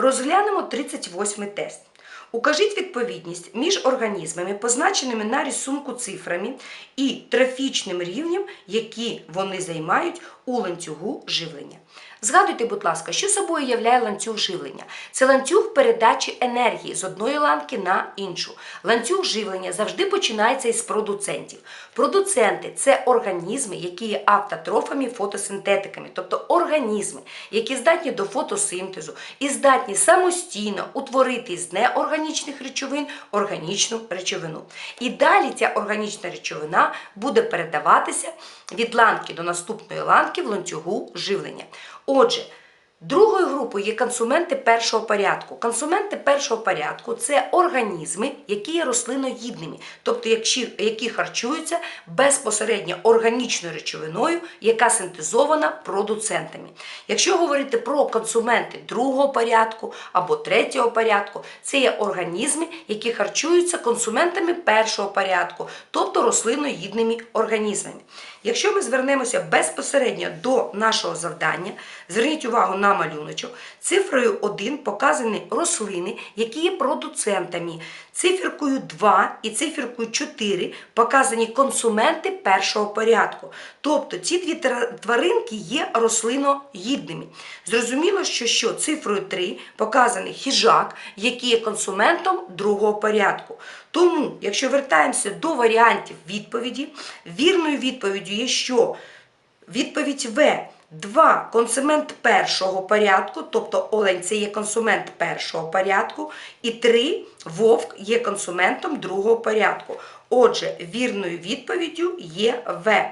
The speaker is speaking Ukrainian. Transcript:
Розглянемо 38 тест. Укажіть відповідність між організмами, позначеними на рисунку цифрами, і трофічним рівнем, які вони займають у ланцюгу живлення. Згадуйте, будь ласка, що собою являє ланцюг живлення? Це ланцюг передачі енергії з одної ланки на іншу. Ланцюг живлення завжди починається із продуцентів. Продуценти це організми, які є автотрофами, фотосинтетиками, тобто організми, які здатні до фотосинтезу і здатні самостійно утворити з неорганічних речовин органічну речовину. І далі ця органічна речовина буде передаватися від ланки до наступної ланки в ланцюгу живлення. Отже, Другою групою є консументи першого порядку. Консументи першого порядку це організми, які є рослиноїдними, тобто які харчуються безпосередньо органічною речовиною, яка синтезована продуцентами. Якщо говорити про консументи другого порядку або третього порядку, це є організми, які харчуються консументами першого порядку, тобто рослиноїдними організмами. Якщо ми звернемося безпосередньо до нашого завдання, зверніть увагу на малюночок. Цифрою 1 показані рослини, які є продуцентами. Циферкою 2 і циферкою 4 показані консументи першого порядку. Тобто ці дві тваринки є рослиноїдними. Зрозуміло, що, що цифрою 3 показаний хижак, який є консументом другого порядку. Тому, якщо вертаємося до варіантів відповіді, вірною відповіддю є що? Відповідь В. 2. Консумент першого порядку, тобто олень це є консумент першого порядку. І 3. Вовк є консументом другого порядку. Отже, вірною відповіддю є В.